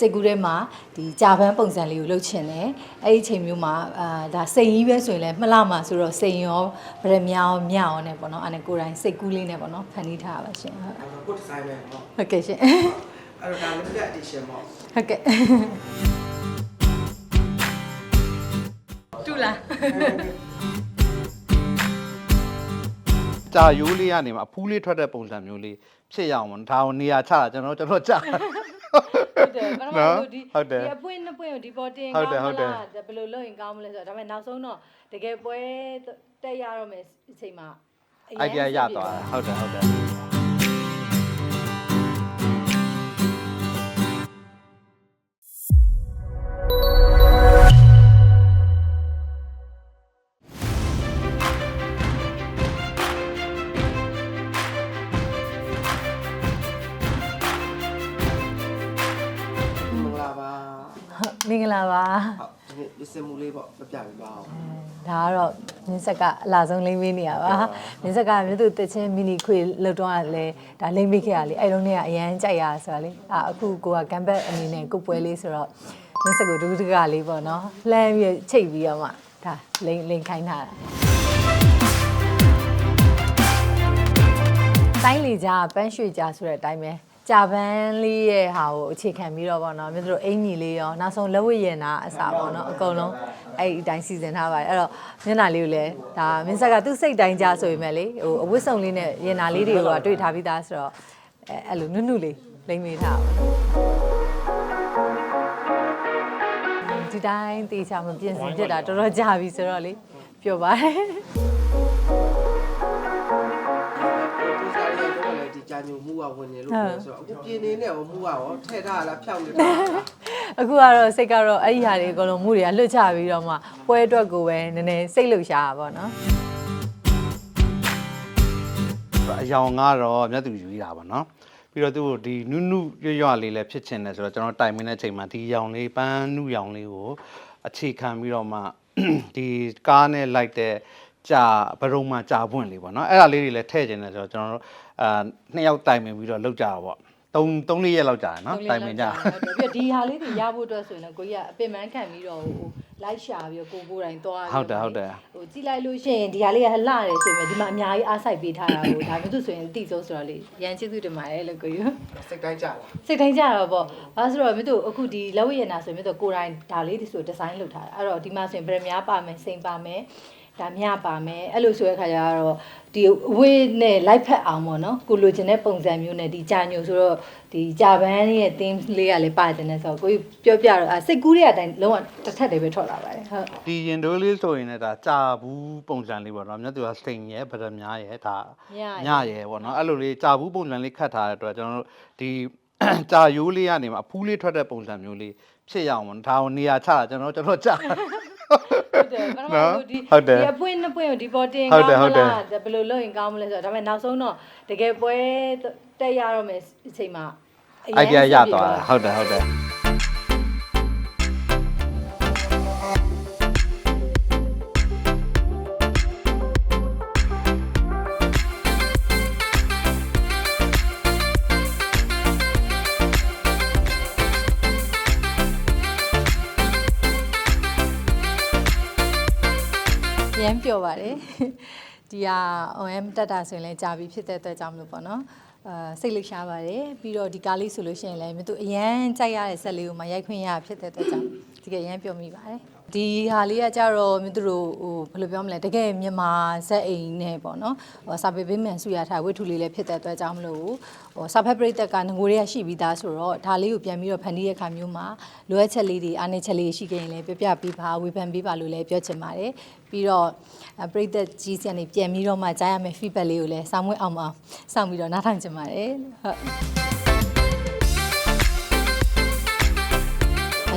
စိတ်ကူးထဲမှာဒီဂျာပန်ပုံစံလေးကိုလုပ်ချင်တယ်အဲ့ဒီအချိန်မျိုးမှာအာဒါစိန်ကြီးပဲဆိုရင်လည်းမလှမှာဆိုတော့စိန်ရောဗရမ ्या ရောမြရောနဲ့ပေါ့နော်အဲ့ဒါကိုယ်တိုင်စိတ်ကူးလေးနဲ့ပေါ့နော်ဖန်တီးထားပါရှင်ဟုတ်အဲ့တော့ကိုယ်ဒီဇိုင်းပဲပေါ့ဟုတ်ကဲ့ရှင်အဲ့တော့ဒါ limited edition ပေါ့ဟုတ်ကဲ့တူလားကြာရိုးလေးကနေမှအဖူးလေးထွက်တဲ့ပုံစံမျိုးလေးဖြစ်ရအောင်မဒါကိုနေရာချတာကျွန်တော်ကျွန်တော်ကြာ ဟုတ်တယ်ပထမနော်ဆုံးဒီဟုတ်တယ်ဒီအပွင့်နှစ်ပွင့်ကိုဒီပေါ်တင်ဟုကောတ်င်းတယ်မဟုတ်တယ်လားဘယ်လိုလုပ်ရင်ကောင်းမလဲဆိုတော့ဒါပေမဲ့နောက်ဆုံးတော့တကယ်ပွဲတက်ရတော့မယ်အချိန်မှာအအိုင်ဒီယာရအဆင်ပြေသွားတာဟုတ်တယ်ဟုတ်တယ် မင်္ဂလာပါဟုတ်ဒီနေ့လစ်စင်မှုလေးပေါ့ပြပြပေးပါအောင် ဒါကတော့မြင်းဆက်ကအလားဆုံးလိမ့်ပေးနေရပါမြင်းဆက်ကမြို့သူတက်ချင်းမီနီခွေလောက်တော့လဲဒါလိမ့်ပေးခဲ့ရလေအဲ့လုံးနဲ့ကအရန်ကြိုက်ရဆိုတာလေအာအခုကိုကဂမ်ဘက်အနေနဲ့ကိုပွဲလေးဆိုတော့မြင်းဆက်ကိုဒုဒကလေးပေါ့နော်လှမ်းပြီးချိတ်ပြီးတော့မှဒါလိမ့်လိမ့်ခိုင်းထားတာ တိုင်းလီကြားပန်းရွှေကြားဆိုတဲ့အတိုင်းပဲ ကြာပန်းလေးရဲ့ဟာကိုအခြေခံပြီးတော့ပေါ့နော်မြို့တို့အင်ကြီးလေးရောနောက်ဆုံးလက်ဝတ်ရည်နာအစားပေါ့နော်အကုန်လုံးအဲ့ဒီအတိုင်းစီစဉ်ထားပါတယ်အဲ့တော့မျက်နှာလေးကိုလည်းဒါမင်းဆက်ကသူ့စိတ်တိုင်းကြားဆိုပေမဲ့လေဟိုအဝတ်စုံလေးနဲ့ရည်နာလေးတွေကတွေ့ထားပြီးသားဆိုတော့အဲအဲ့လိုနုနုလေးလိမ့်မေးထားပါဒီတိုင်းတေချာမပြင်ဆင်ဖြစ်တာတော်တော်ကြာပြီဆိုတော့လေပြောပါတယ် ကြာညိုမှုကဝင်နေလို့ပြောဆိုတော့အခုပြင်းနေနဲ့ရောမှုကရောထဲ့ထားလားဖြောင်းနေတာအခုကတော့စိတ်ကတော့အဲ့ဒီဟာတွေအကုန်လုံးမှုတွေကလွတ်ချပြီးတော့မှပွဲအတွက်ကိုပဲနည်းနည်းစိတ်လှုပ်ရှားတာပေါ့နော်အယောင်ကတော့မြတ်သူယူရတာပါနော်ပြီးတော့သူ့ကိုဒီနုနုရွရွလေးလည်းဖြစ်ချင်တယ်ဆိုတော့ကျွန်တော်တိုင်မင်းတဲ့ချိန်မှာဒီရောင်လေးပန်းနုရောင်လေးကိုအခြေခံပြီးတော့မှဒီကားနဲ့လိုက်တဲ့ကြာဘရုံမှာကြာပွင့်လေးပေါ့နော်အဲ့ဒါလေးတွေလည်းထည့်ချင်တယ်ဆိုတော့ကျွန်တော်တို့ အာနှစ်ယောက်တိုင်ပင်ပြီးတော့လောက်ကြတာပေါ့3 3လေးရက်လောက်ကြာတယ်နော်တိုင်ပင်ကြဟုတ်တယ်ပြီးတော့ဒီဟာလေးတွေရဖို့အတွက်ဆိုရင်တော့ကိုကြီးကအပင်ပန်းခံပြီးတော့ဟိုလိုက်ရှာပြီးတော့ကိုကိုတိုင်းသွားဟုတ်တယ်ဟုတ်တယ်ဟိုကြည့်လိုက်လို့ရှိရင်ဒီဟာလေးကလှတယ်ဆိုရင်ဒီမှာအများကြီးအားဆိုင်ပေးထားတာကိုဒါမျိုးသူဆိုရင်အတိဆုံးဆိုတော့လေရန်ကျေးဇူးတင်ပါတယ်လို့ကိုကြီးစိတ်တိုင်းကြလားစိတ်တိုင်းကြတော့ပေါ့ဘာဆိုတော့မြို့သူအခုဒီလက်ဝဲရနာဆိုမြို့သူကိုတိုင်းဒါလေးဒီဆိုဒီဇိုင်းလုပ်ထားတာအဲ့တော့ဒီမှာဆိုရင်ပရမီးယားပါမယ်စိန်ပါမယ် ဒါမြပါမယ်အဲ့လိုဆိုတဲ့ခါကျတော့ဒီအဝေးနဲ့လိုက်ဖက်အောင်ပေါ့နော်ကိုလိုချင်တဲ့ပုံစံမျိုးနဲ့ဒီကြာညိုဆိုတော့ဒီကြာပန်းရဲ့ theme လေးကလည်းပါတယ်နဲ့ဆိုတော့ကိုကြီးပြောပြတော့စိတ်ကူးတဲ့အတိုင်းလုံးဝတစ်ထက်တည်းပဲထွက်လာပါတယ်ဟုတ်ဒီရင်တိုးလေးဆိုရင်လည်းဒါကြာဘူးပုံစံလေးပေါ့နော်မြတ်သူကစိန်ရဲ့ဗရမများရဲ့ဒါညရယ်ညရဲ့ပေါ့နော်အဲ့လိုလေးကြာဘူးပုံစံလေးခတ်ထားတဲ့အတွက်ကျွန်တော်တို့ဒီကြာရိုးလေးကနေမှအဖူးလေးထွက်တဲ့ပုံစံမျိုးလေးဖြစ်ရအောင်ပေါ့ဒါကိုနေရာချတာကျွန်တော်ကျွန်တော်ကြာ ဟုတ်တယ်ပထမဆုံးဒီဟုတ်တယ်ဒီအပွင့်နှစ်ပွင့်ကိုဒီပေါ်တင်ဟုကောတ်င်းတယ်မဟုတ်တယ်လားဘယ်လိုလုပ်ရင်ကောင်းမလဲဆိုတော့ဒါပေမဲ့နောက်ဆုံးတော့တကယ်ပွဲတက်ရတော့မယ်အချိန်မှာအိုင်ဒီယာရသွားတာဟုတ်တယ်ဟုတ်တယ် ရမ်းပျော်ပါတယ်ဒီဟာ OM တက်တာဆိုရင်လည်းကြာပြီဖြစ်တဲ့အတွက်ကြောင့်မလို့ပေါ့နော်အာစိတ်လှရှားပါတယ်ပြီးတော့ဒီကားလေးဆိုလို့ရှိရင်လည်းမြတ်သူအရန်ကြိုက်ရတဲ့ဆက်လေးကိုမှရိုက်ခွင့်ရဖြစ်တဲ့အတွက်ကြောင့်ဒီကရမ်းပျော်မိပါတယ် ဒီဟာလေးကကြတော့မြတ်သူတို့ဟိုဘယ်လိုပြောမလဲတကယ်မြန်မာဇက်အိမ်နဲ့ပေါ့နော်ဟိုစာပေပေးမှန်ဆူရထားဝိထုလေးလည်းဖြစ်တဲ့အတွက်ကြောင့်မလို့ဟိုစာဖက်ပရိသတ်ကငကိုတွေကရှိပြီးသားဆိုတော့ဒါလေးကိုပြန်ပြီးတော့ဖန်တီးတဲ့ခါမျိုးမှာလိုအပ်ချက်လေးတွေအားနည်းချက်လေးရှိခဲ့ရင်လည်းပြပြပေးပါဝေဖန်ပေးပါလို့လည်းပြောချင်ပါတယ်ပြီးတော့အပရိသတ်ကြီးစံနေပြန်ပြီးတော့မှကြားရမယ့် feedback လေးကိုလည်းစောင့်မွေးအောင်မစောင့်ပြီးတော့နားထောင်ချင်ပါတယ်ဟုတ်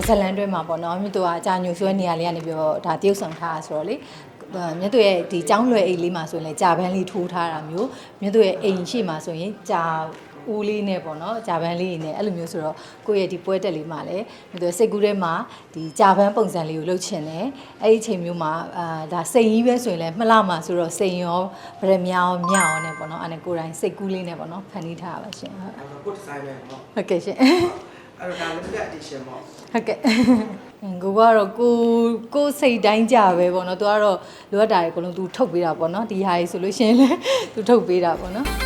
ဇလန်တွဲမှာပေါ့နော်မြတ်သူကအကြာညိုဆွဲနေရလေးကနေပြီးတော့ဒါတရုပ်ဆောင်ထားတာဆိုတော့လေမြတ်သူရဲ့ဒီចောင်းလွယ်အိတ်လေးမှာဆိုရင်လည်းကြာပန်းလေးထိုးထားတာမျိုးမြတ်သူရဲ့အိမ်ရှိမှာဆိုရင်ကြာဦးလေးနဲ့ပေါ့နော်ဂျာပန်လေးနဲ့အဲ့လိုမျိုးဆိုတော့ကိုယ့်ရဲ့ဒီပွဲတက်လေးမှာလည်းမြတ်သူစိတ်ကူးထဲမှာဒီဂျာပန်ပုံစံလေးကိုလုပ်ချင်တယ်အဲ့ဒီအချိန်မျိုးမှာအာဒါစိန်ကြီးပဲဆိုရင်လည်းမလှမှာဆိုတော့စိန်ရောဗရမ ्या ရောမြရောနဲ့ပေါ့နော်အဲ့ဒါကိုယ်တိုင်စိတ်ကူးလေးနဲ့ပေါ့နော်ဖန်တီးထားပါရှင်ဟုတ်အဲ့တော့ကိုယ်ဒီဇိုင်းပဲပေါ့ဟုတ်ကဲ့ရှင်အ အဲ့တော့ဒါ limited edition ပေါ့ဟုတ်ကဲ့ကိုကတော့ကိုကိုစိတ်တိုင်းကြပဲပေါ့နော်သူကတော့လိုအပ်တာတွေအကုန်လုံးသူထုတ်ပေးတာပေါ့နော်ဒီဟာကြီးဆိုလို့ရှိရင်လည်းသူထုတ်ပေးတာပေါ့နော်